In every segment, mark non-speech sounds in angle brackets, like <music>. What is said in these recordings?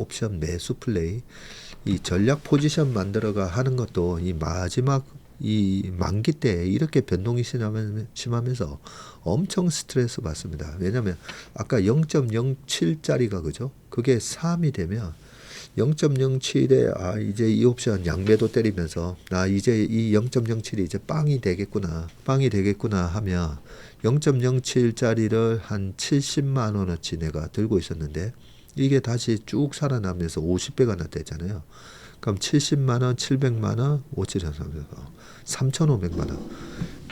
옵션 매수 플레이 이 전략 포지션 만들어가 하는 것도 이 마지막 이 만기 때 이렇게 변동이 심하면- 심하면서 엄청 스트레스 받습니다. 왜냐하면 아까 0.07짜리가 그죠? 그게 3이 되면 0.07에 아 이제 이 옵션 양매도 때리면서 아 이제 이 0.07이 이제 빵이 되겠구나 빵이 되겠구나 하면 0.07짜리를 한 70만 원어치 내가 들고 있었는데 이게 다시 쭉 살아나면서 50배가 났댔잖아요. 그럼 70만 원, 700만 원, 5칠천 3,500만 원.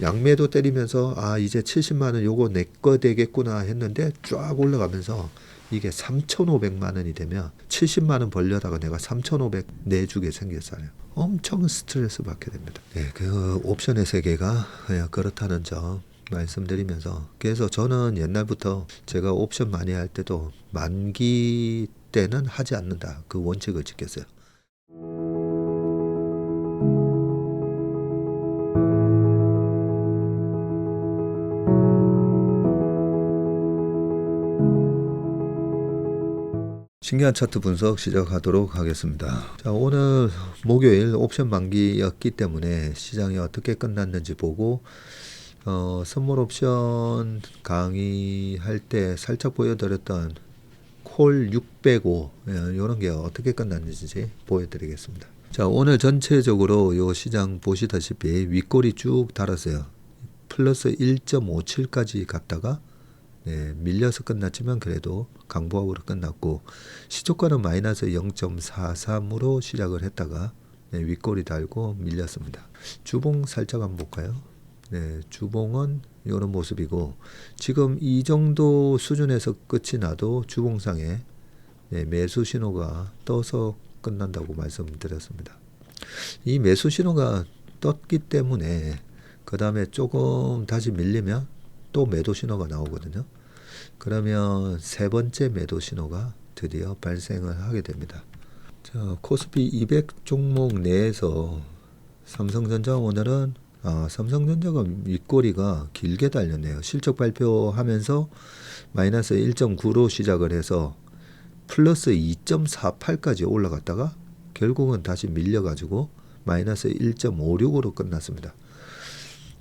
양매도 때리면서 아 이제 70만 원 요거 내 거 되겠구나 했는데 쫙 올라가면서 이게 3,500만 원이 되면 70만 원 벌려다가 내가 3,500 내주게 생겼어요. 엄청 스트레스 받게 됩니다. 네, 그 옵션의 세계가 그냥 그렇다는 점 말씀드리면서 그래서 저는 옛날부터 제가 옵션 많이 할 때도 만기 때는 하지 않는다 그 원칙을 지켰어요. 신기한 차트 분석 시작하도록 하겠습니다. 자, 오늘 목요일 옵션 만기였기 때문에 시장이 어떻게 끝났는지 보고 어, 선물 옵션 강의할 때 살짝 보여드렸던 콜 605 이런 게 어떻게 끝났는지 보여드리겠습니다. 자, 오늘 전체적으로 요 시장 보시다시피 윗골이 쭉 달았어요. 플러스 1.57까지 갔다가 네, 밀려서 끝났지만 그래도 강보합으로 끝났고 시초가는 마이너스 0.43으로 시작을 했다가 네, 윗골이 달고 밀렸습니다. 주봉 살짝 한번 볼까요? 네, 주봉은 이런 모습이고 지금 이 정도 수준에서 끝이 나도 주봉상에 네, 매수 신호가 떠서 끝난다고 말씀드렸습니다. 이 매수 신호가 떴기 때문에 그 다음에 조금 다시 밀리면 또 매도 신호가 나오거든요. 그러면 세 번째 매도 신호가 드디어 발생을 하게 됩니다. 자, 코스피 200 종목 내에서 삼성전자 오늘은 아, 삼성전자가 윗꼬리가 길게 달렸네요. 실적 발표하면서 마이너스 1.9로 시작을 해서 플러스 2.48까지 올라갔다가 결국은 다시 밀려가지고 마이너스 1.56으로 끝났습니다.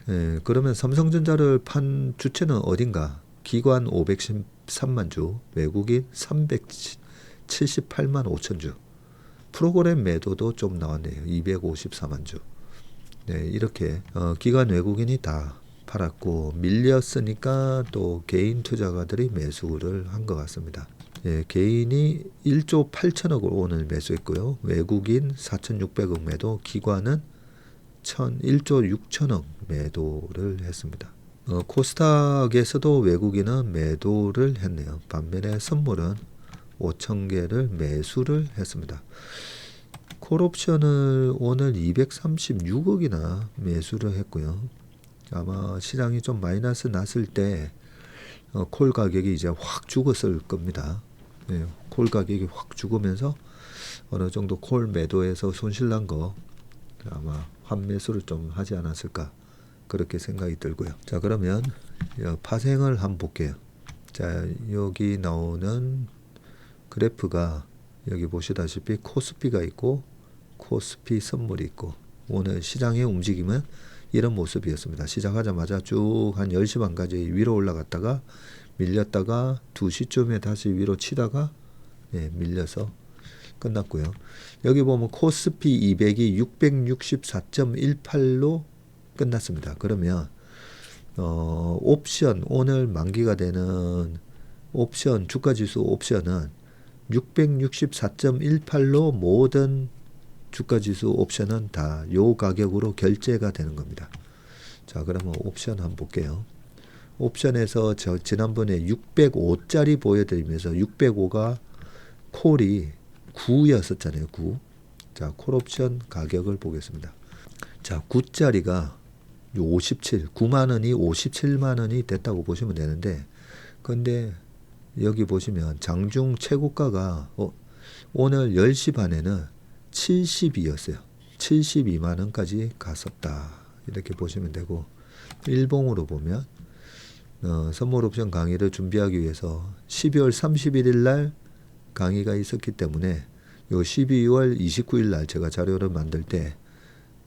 예, 그러면 삼성전자를 판 주체는 어딘가? 기관 513만 주, 외국인 378만 5천 주. 프로그램 매도도 좀 나왔네요. 254만 주. 네, 이렇게 어, 기관 외국인이 다 팔았고 밀렸으니까 또 개인 투자가들이 매수를 한 것 같습니다. 예, 개인이 1조 8천억을 오늘 매수했고요. 외국인 4,600억 매도, 기관은 1 1조 6천억 매도를 했습니다. 어, 코스닥에서도 외국인은 매도를 했네요. 반면에 선물은 5천 개를 매수를 했습니다. 콜옵션을 오늘 236억이나 매수를 했고요. 아마 시장이 좀 마이너스 났을 때 어, 콜 가격이 이제 확 죽었을 겁니다. 네, 콜 가격이 확 죽으면서 어느 정도 콜 매도에서 손실 난 거 아마 환매수를 좀 하지 않았을까 그렇게 생각이 들고요. 자 그러면 어, 파생을 한번 볼게요. 자 여기 나오는 그래프가 여기 보시다시피 코스피가 있고 코스피 선물이 있고 오늘 시장의 움직임은 이런 모습이었습니다. 시작하자마자 쭉 한 10시 반까지 위로 올라갔다가 밀렸다가 2시쯤에 다시 위로 치다가 예, 밀려서 끝났고요. 여기 보면 코스피 200이 664.18로 끝났습니다. 그러면 어, 옵션 오늘 만기가 되는 옵션 주가 지수 옵션은 664.18로 모든 주가 지수 옵션은 다 요 가격으로 결제가 되는 겁니다. 자, 그러면 옵션 한번 볼게요. 옵션에서 저 지난번에 605짜리 보여드리면서 605가 콜이 9였었잖아요. 9. 자, 콜 옵션 가격을 보겠습니다. 자, 9짜리가 57, 9만 원이 57만 원이 됐다고 보시면 되는데, 근데 여기 보시면 장중 최고가가 어, 오늘 10시 반에는 70이었어요. 72만 원까지 갔었다. 이렇게 보시면 되고 일봉으로 보면 어, 선물 옵션 강의를 준비하기 위해서 12월 31일 날 강의가 있었기 때문에 요 12월 29일 날 제가 자료를 만들 때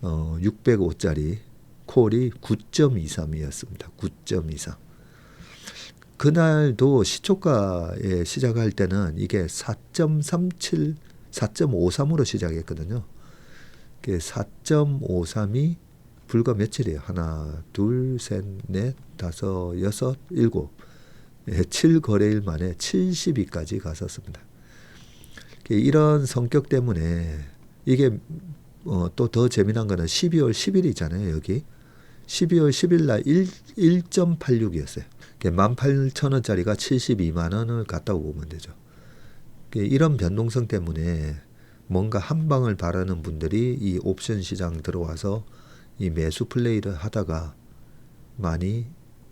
어, 605짜리 콜이 9.23이었습니다. 9.23. 그날도 시초가에 시작할 때는 이게 4.37, 4.53으로 시작했거든요. 그게 4.53이 불과 며칠이에요. 하나, 둘, 셋, 넷, 다섯, 여섯, 일곱. 예, 7거래일 만에 70위까지 갔었습니다. 이런 성격 때문에 이게 어, 또 더 재미난 거는 12월 10일이잖아요, 여기. 12월 10일 날 1, 1.86이었어요. 18,000원짜리가 72만 원을 갔다고 보면 되죠. 이런 변동성 때문에 뭔가 한 방을 바라는 분들이 이 옵션 시장 들어와서 이 매수 플레이를 하다가 많이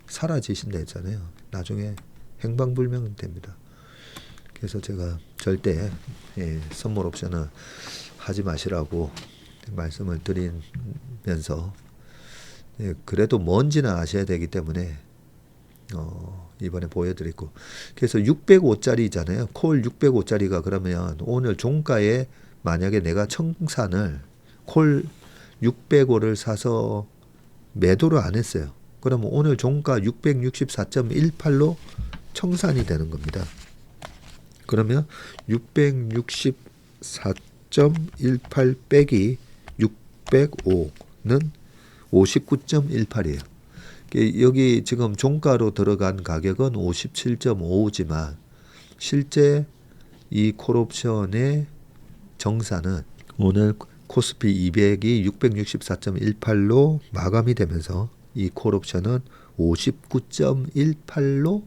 사라지신다 했잖아요. 나중에 행방불명 됩니다. 그래서 제가 절대 예, 선물 옵션은 하지 마시라고 말씀을 드리면서 예, 그래도 뭔지는 아셔야 되기 때문에 어, 이번에 보여드리고 그래서 605짜리잖아요. 콜 605짜리가 그러면 오늘 종가에 만약에 내가 청산을 콜 605를 사서 매도를 안 했어요. 그러면 오늘 종가 664.18로 청산이 되는 겁니다. 그러면 664.18 빼기 605는 59.18이에요. 여기 지금 종가로 들어간 가격은 57.55지만 실제 이 콜옵션의 정산은 오늘 코스피 200이 664.18로 마감이 되면서 이 콜옵션은 59.18로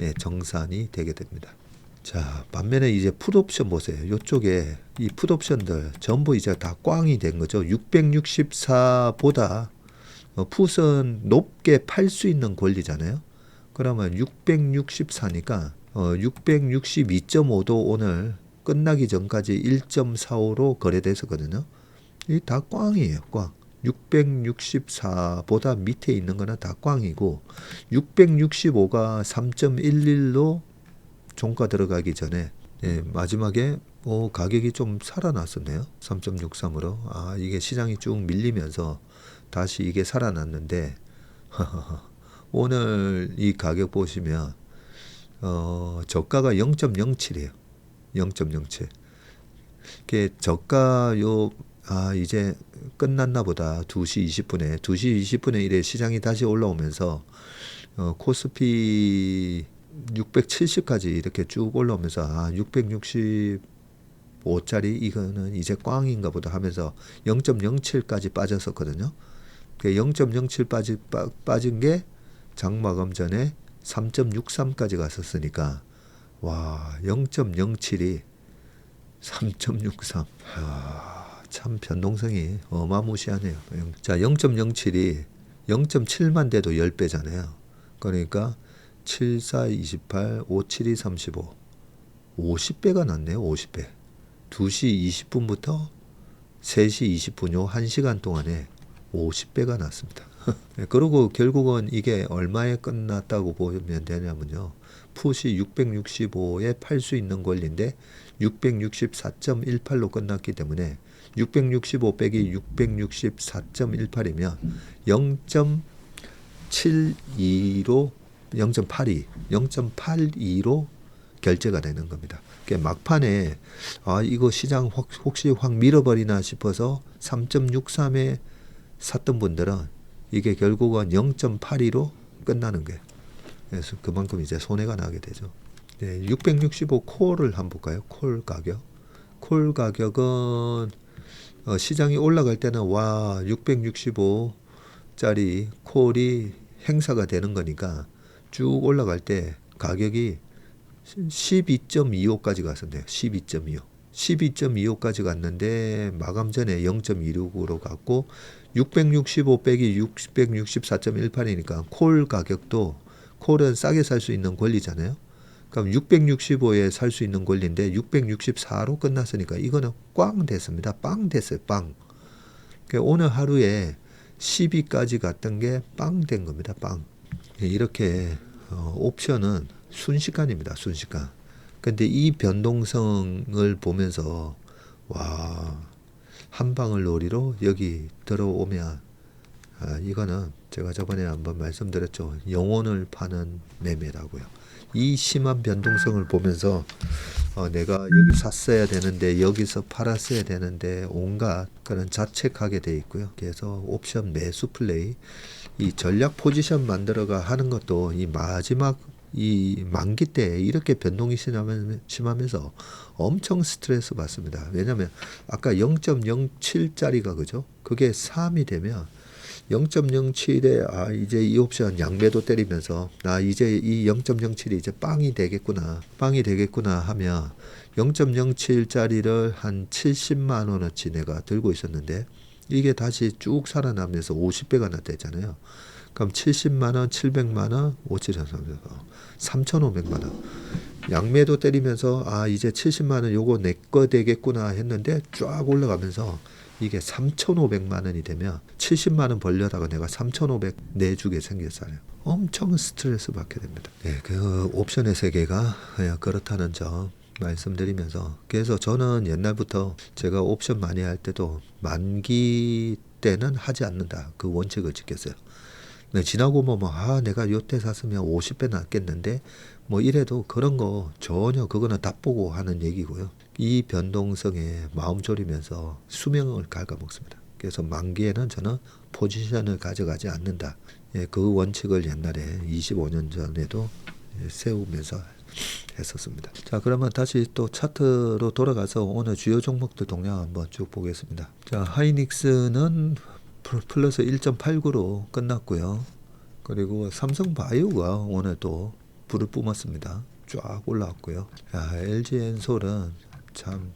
예, 정산이 되게 됩니다. 자, 반면에 이제 풋옵션 보세요. 이쪽에 이 풋옵션들 전부 이제 다 꽝이 된 거죠. 664보다 어, 풋은 높게 팔 수 있는 권리잖아요. 그러면 664니까 어, 662.5도 오늘 끝나기 전까지 1.45로 거래됐었거든요. 이 다 꽝이에요, 꽝. 664보다 밑에 있는 거는 다 꽝이고 665가 3.11로 종가 들어가기 전에 예, 마지막에 오, 가격이 좀 살아났었네요. 3.63으로. 아, 이게 시장이 쭉 밀리면서 다시 이게 살아났는데 <laughs> 오늘 이 가격 보시면 어, 저가가 0.07이에요. 0.07. 그 저가 요 아, 이제 끝났나 보다. 2시 20분에 2시 20분에 이래 시장이 다시 올라오면서 어, 코스피 670까지 이렇게 쭉 올라오면서 아, 665짜리 이거는 이제 꽝인가 보다 하면서 0.07까지 빠졌었거든요. 그0.07 빠지, 빠, 빠진 게 장마감 전에 3.63까지 갔었으니까 와 0.07이 3.63 아, 참 변동성이 어마무시하네요. 자 0.07이 0.7만 돼도 10배잖아요. 그러니까 7, 4, 28, 5, 7, 2, 35. 50배가 났네요, 50배. 2시 20분부터 3시 20분 요 1시간 동안에 50배가 났습니다. <laughs> 네, 그리고 결국은 이게 얼마에 끝났다고 보면 되냐면요. 풋이 665에 팔 수 있는 권리인데 664.18로 끝났기 때문에 665 빼기 664.18이면 0.72로 0.82, 0.82로 결제가 되는 겁니다. 그러니까 막판에 아 이거 시장 혹, 혹시 확 밀어버리나 싶어서 3.63에 샀던 분들은 이게 결국은 0.82로 끝나는 거예요. 그래서 그만큼 이제 손해가 나게 되죠. 네, 665 콜을 한번 볼까요? 콜 가격. 콜 가격은 어, 시장이 올라갈 때는 와 665짜리 콜이 행사가 되는 거니까 쭉 올라갈 때 가격이 12.25까지 갔었네요. 12.25. 12.25까지 갔는데 마감 전에 0.26으로 갔고 665 빼기 664.18이니까 콜 가격도 콜은 싸게 살 수 있는 권리잖아요. 그럼 665에 살 수 있는 권리인데 664로 끝났으니까 이거는 꽝 됐습니다. 빵 됐어요. 빵. 그러니까 오늘 하루에 12까지 갔던 게 빵 된 겁니다. 빵. 예, 이렇게 어, 옵션은 순식간입니다. 순식간. 근데 이 변동성을 보면서 와, 한 방울 놀이로 여기 들어오면 아, 이거는 제가 저번에 한번 말씀드렸죠. 영혼을 파는 매매라고요. 이 심한 변동성을 보면서 어, 내가 여기 샀어야 되는데 여기서 팔았어야 되는데 온갖 그런 자책하게 돼 있고요. 그래서 옵션 매수 플레이 이 전략 포지션 만들어가 하는 것도 이 마지막 이 만기 때 이렇게 변동이 심하면- 심하면서 엄청 스트레스 받습니다. 왜냐하면 아까 0.07짜리가 그죠? 그게 3이 되면 0.07에 아 이제 이 옵션 양매도 때리면서 나 이제 이 0.07이 이제 빵이 되겠구나 빵이 되겠구나 하면 0.07짜리를 한 70만 원어치 내가 들고 있었는데 이게 다시 쭉 살아나면서 50배가 나되잖아요. 그럼 70만 원, 700만 원, 5칠천 3,500만 원. 양매도 때리면서 아 이제 70만 원 요거 내 거 되겠구나 했는데 쫙 올라가면서 이게 3,500만 원이 되면 70만 원 벌려다가 내가 3,500 내주게 생겼어요. 엄청 스트레스 받게 됩니다. 네, 그 옵션의 세계가 그렇다는 점 말씀드리면서 그래서 저는 옛날부터 제가 옵션 많이 할 때도 만기 때는 하지 않는다 그 원칙을 지켰어요. 네, 지나고 뭐, 뭐, 아, 내가 요때 샀으면 50배 낫겠는데, 뭐 이래도 그런 거 전혀 그거는 다 보고 하는 얘기고요. 이 변동성에 마음 졸이면서 수명을 갉아먹습니다. 그래서 만기에는 저는 포지션을 가져가지 않는다. 예, 그 원칙을 옛날에 25년 전에도 예, 세우면서 했었습니다. 자, 그러면 다시 또 차트로 돌아가서 오늘 주요 종목들 동향 한번 쭉 보겠습니다. 자, 하이닉스는 플- 플러스 1.89로 끝났고요. 그리고 삼성 바이오가 오늘 또 불을 뿜었습니다. 쫙 올라왔고요. 야, LG 엔솔은 참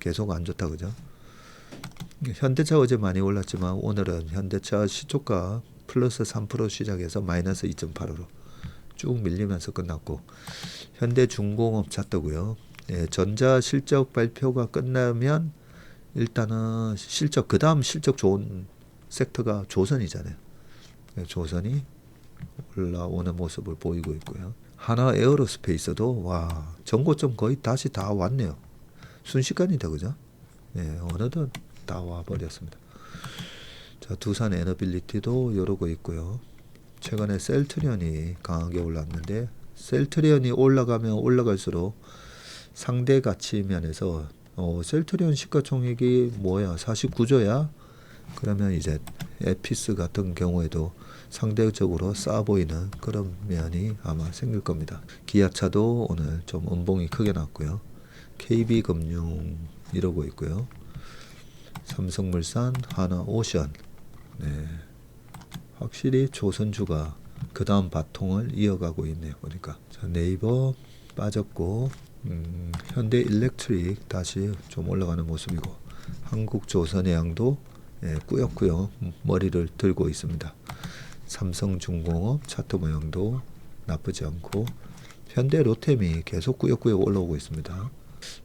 계속 안 좋다 그죠? 현대차 어제 많이 올랐지만 오늘은 현대차 시초가 플러스 3% 시작해서 마이너스 2.85로 쭉 밀리면서 끝났고 현대중공업 찼더고요. 예, 전자 실적 발표가 끝나면 일단은 실적 그 다음 실적 좋은 섹터가 조선이잖아요. 예, 조선이 올라오는 모습을 보이고 있고요. 하나 에어로스페이스도 와 전고점 거의 다시 다 왔네요. 순식간이다 그죠? 예, 어느덧 다 와버렸습니다. 자 두산 에너빌리티도 이러고 있고요. 최근에 셀트리온이 강하게 올랐는데 셀트리온이 올라가면 올라갈수록 상대 가치 면에서 어, 셀트리온 시가총액이 뭐야 49조야 그러면 이제 에피스 같은 경우에도 상대적으로 싸 보이는 그런 면이 아마 생길 겁니다. 기아차도 오늘 좀 음봉이 크게 났고요. KB금융 이러고 있고요. 삼성물산, 하나오션. 네. 확실히 조선주가 그 다음 바통을 이어가고 있네요. 보니까 자, 네이버 빠졌고 음, 현대 일렉트릭 다시 좀 올라가는 모습이고 한국조선해양도 예, 꾸역꾸역 머리를 들고 있습니다. 삼성중공업 차트 모양도 나쁘지 않고 현대 로템이 계속 꾸역꾸역 올라오고 있습니다.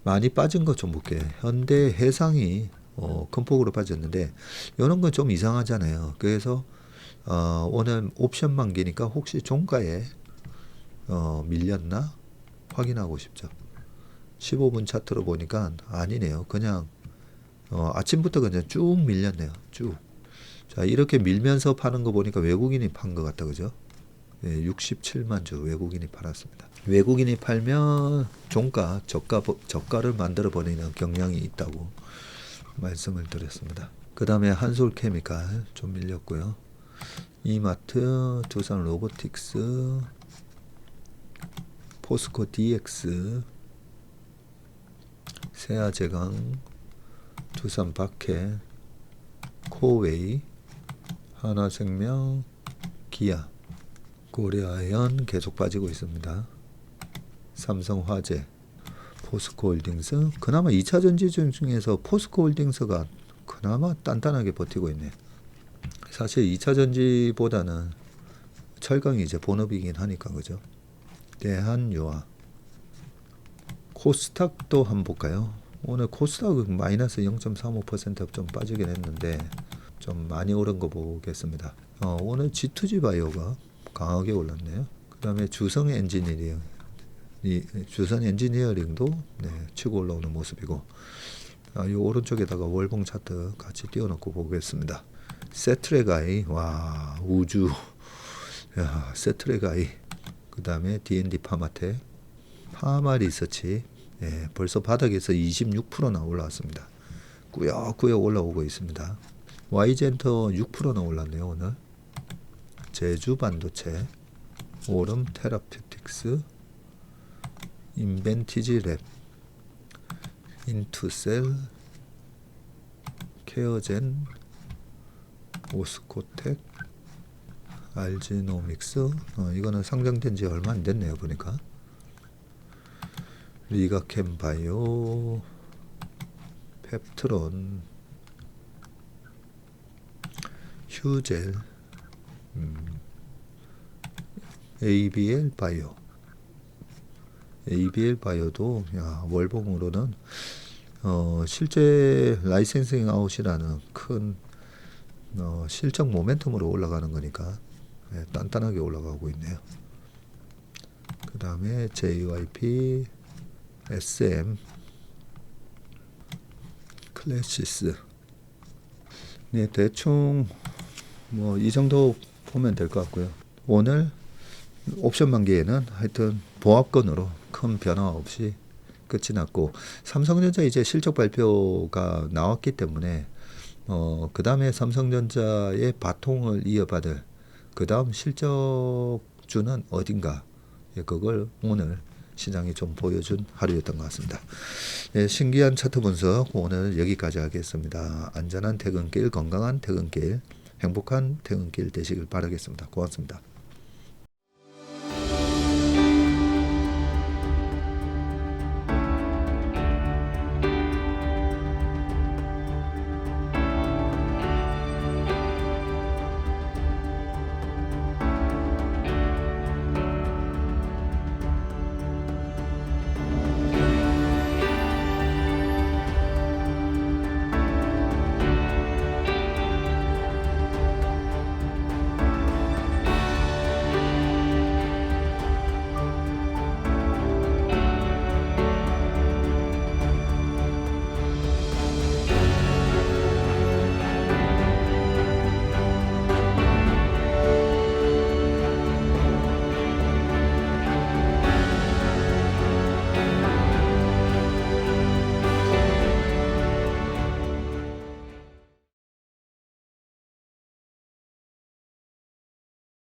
많이 빠진 것 좀 볼게요. 현대 해상이 어, 큰 폭으로 빠졌는데 이런 건 좀 이상하잖아요. 그래서 어, 오늘 옵션 만기니까 혹시 종가에 어, 밀렸나 확인하고 싶죠. 15분 차트로 보니까 아니네요. 그냥 어, 아침부터 그냥 쭉 밀렸네요. 쭉. 자 이렇게 밀면서 파는 거 보니까 외국인이 판 것 같다 그죠? 예, 67만 주 외국인이 팔았습니다. 외국인이 팔면 종가 저가 버- 저가를 만들어 버리는 경향이 있다고 말씀을 드렸습니다. 그 다음에 한솔 케미칼 좀 밀렸고요. 이마트, 두산 로보틱스, 포스코 DX, 세아제강, 두산 박해, 코웨이, 하나생명, 기아, 고려아연 계속 빠지고 있습니다. 삼성화재, 포스코홀딩스, 그나마 2차 전지 중에서 포스코홀딩스가 그나마 단단하게 버티고 있네. 사실 2차 전지보다는 철강이 이제 본업이긴 하니까 그죠. 대한유화, 코스닥도 한번 볼까요? 오늘 코스닥은 마이너스 0.35%좀 빠지긴 했는데 좀 많이 오른 거 보겠습니다. 어, 오늘 G2G 바이오가 강하게 올랐네요. 그 다음에 주성 엔지니어링 이 주선 엔지니어링도 네, 치고 올라오는 모습이고 아, 이 오른쪽에다가 월봉 차트 같이 띄워놓고 보겠습니다. 세트레가이 와 우주 야 세트레가이 그 다음에 D&D 파마텍 파마 리서치 예, 벌써 바닥에서 26%나 올라왔습니다. 꾸역꾸역 올라오고 있습니다. Y젠터 6%나 올랐네요 오늘. 제주 반도체, 오름 테라퓨틱스, 인벤티지 랩, 인투셀, 케어젠, 오스코텍, 알지노믹스. 어, 이거는 상장된 지 얼마 안 됐네요 보니까. 리가캠 바이오, 펩트론, 휴젤, 음, ABL 바이오. ABL 바이오도 야, 월봉으로는 어, 실제 라이센싱 아웃이라는 큰 어, 실적 모멘텀으로 올라가는 거니까 예, 단단하게 올라가고 있네요. 그 다음에 JYP, SM, 클래시스. 네, 대충 뭐 이 정도 보면 될 것 같고요. 오늘 옵션 만기에는 하여튼 보합권으로 큰 변화 없이 끝이 났고 삼성전자 이제 실적 발표가 나왔기 때문에 어 그 다음에 삼성전자의 바통을 이어받을 그 다음 실적주는 어딘가 예, 그걸 오늘 시장이 좀 보여준 하루였던 것 같습니다. 예, 신기한 차트 분석 오늘 여기까지 하겠습니다. 안전한 퇴근길, 건강한 퇴근길, 행복한 퇴근길 되시길 바라겠습니다. 고맙습니다.